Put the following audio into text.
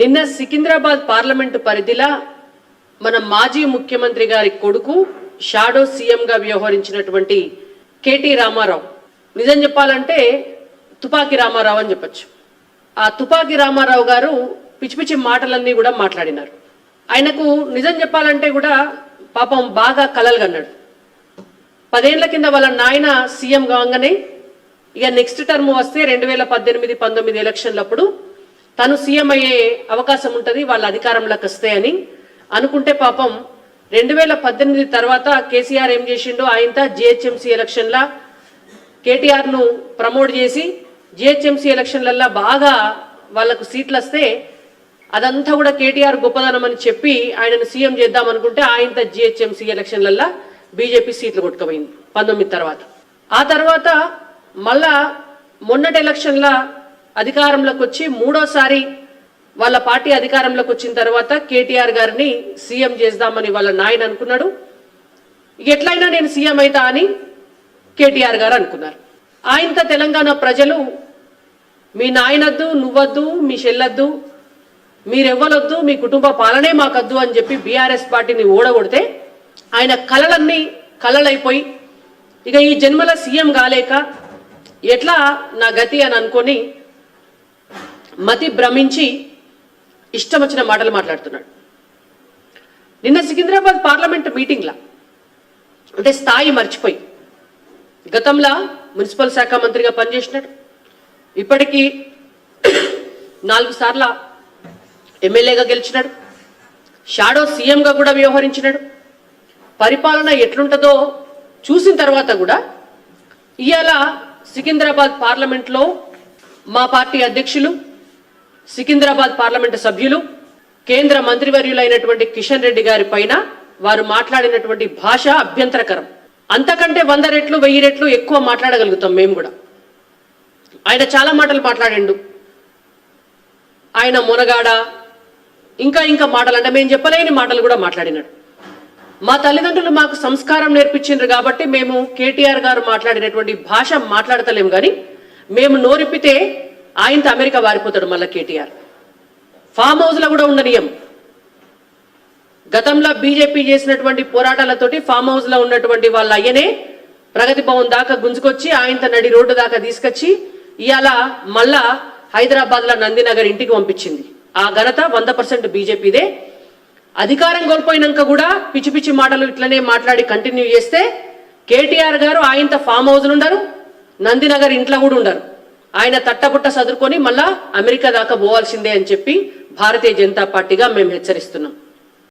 నిన్న సికింద్రాబాద్ పార్లమెంటు పరిధిలో మన మాజీ ముఖ్యమంత్రి గారి కొడుకు షాడో సీఎంగా వ్యవహరించినటువంటి కేటీ రామారావు. నిజం చెప్పాలంటే తుపాకి రామారావు అని చెప్పొచ్చు. ఆ తుపాకి రామారావు గారు పిచ్చి పిచ్చి మాటలన్నీ కూడా మాట్లాడినారు. ఆయనకు నిజం చెప్పాలంటే కూడా పాపం బాగా కలలు కన్నాడు పదేళ్ళ కింద వాళ్ళ నాయన సీఎం కాగానే ఇక నెక్స్ట్ టర్మ్ వస్తే రెండు వేల పద్దెనిమిది పంతొమ్మిది ఎలక్షన్లప్పుడు తను సీఎం అయ్యే అవకాశం ఉంటుంది వాళ్ళ అధికారంలోకి వస్తే అని అనుకుంటే పాపం రెండు వేల పద్దెనిమిది తర్వాత కేసీఆర్ ఏం చేసిండో ఆయనతో జిహెచ్ఎంసీ ఎలక్షన్లా కేటీఆర్ను ప్రమోట్ చేసి జిహెచ్ఎంసీ ఎలక్షన్లల్లా బాగా వాళ్ళకు సీట్లు వస్తే అదంతా కూడా కేటీఆర్ గొప్పదనం అని చెప్పి ఆయనను సీఎం చేద్దాం అనుకుంటే ఆయనతో జిహెచ్ఎంసీ ఎలక్షన్లల్లో బీజేపీ సీట్లు కొట్టుకుపోయింది పంతొమ్మిది తర్వాత. ఆ తర్వాత మళ్ళా మొన్నటి ఎలక్షన్ల అధికారంలోకి వచ్చి మూడోసారి వాళ్ళ పార్టీ అధికారంలోకి వచ్చిన తర్వాత కేటీఆర్ గారిని సీఎం చేద్దామని వాళ్ళ నాయన అనుకున్నాడు. ఇక ఎట్లయినా నేను సీఎం అవుతా అని కేటీఆర్ గారు అనుకున్నారు. ఆయనతో తెలంగాణ ప్రజలు మీ నాయనద్దు నువ్వద్దు మీ చెల్లొద్దు మీరెవ్వలొద్దు మీ కుటుంబ పాలనే మాకద్దు అని చెప్పి బీఆర్ఎస్ పార్టీని ఓడగొడితే ఆయన కలలన్నీ కలలైపోయి ఇక ఈ జన్మల సీఎం కాలేక ఎట్లా నా గతి అని అనుకొని మతి భ్రమించి ఇష్టం వచ్చిన మాటలు మాట్లాడుతున్నాడు. నిన్న సికింద్రాబాద్ పార్లమెంట్ మీటింగ్లా అంటే స్థాయి మర్చిపోయి గతంలో మున్సిపల్ శాఖ మంత్రిగా పనిచేసినాడు. ఇప్పటికీ నాలుగు సార్ల ఎమ్మెల్యేగా గెలిచినాడు. షాడో సీఎంగా కూడా వ్యవహరించినాడు. పరిపాలన ఎట్లుంటుందో చూసిన తర్వాత కూడా ఇవాళ సికింద్రాబాద్ పార్లమెంట్లో మా పార్టీ అధ్యక్షులు సికింద్రాబాద్ పార్లమెంటు సభ్యులు కేంద్ర మంత్రివర్యులైనటువంటి కిషన్ రెడ్డి గారి పైన వారు మాట్లాడినటువంటి భాష అభ్యంతరకరం. అంతకంటే వంద రెట్లు వెయ్యి రెట్లు ఎక్కువ మాట్లాడగలుగుతాం మేము కూడా. ఆయన చాలా మాటలు మాట్లాడిండు. ఆయన మునగాడ ఇంకా ఇంకా మాటలు అంటే మేము చెప్పలేని మాటలు కూడా మాట్లాడినాడు. మా తల్లిదండ్రులు మాకు సంస్కారం నేర్పించిండ్రు కాబట్టి మేము కేటీఆర్ గారు మాట్లాడినటువంటి భాష మాట్లాడతలేము కానీ మేము నోరిపితే ఆయనతో అమెరికా వారిపోతాడు మళ్ళీ కేటీఆర్. ఫామ్ హౌస్లో కూడా ఉండనియం. గతంలో బీజేపీ చేసినటువంటి పోరాటాలతోటి ఫామ్ హౌస్లో ఉన్నటువంటి వాళ్ళ అయ్యనే ప్రగతి భవన్ దాకా గుంజుకొచ్చి ఆయనతో నడి రోడ్డు దాకా తీసుకొచ్చి ఇవాళ మళ్ళా హైదరాబాద్లో నందినగర్ ఇంటికి పంపించింది. ఆ ఘనత వంద పర్సెంట్ బీజేపీదే. అధికారం కోల్పోయినాక కూడా పిచ్చి పిచ్చి మాటలు ఇట్లనే మాట్లాడి కంటిన్యూ చేస్తే కేటీఆర్ గారు ఆయనతో ఫామ్ హౌస్ ఉండరు నందినగర్ ఇంట్లో కూడా ఉండరు. ఆయన తట్టబుట్ట సదురుకొని మళ్ళా అమెరికా దాకా పోవాల్సిందే అని చెప్పి భారతీయ జనతా పార్టీగా మేము హెచ్చరిస్తున్నాం.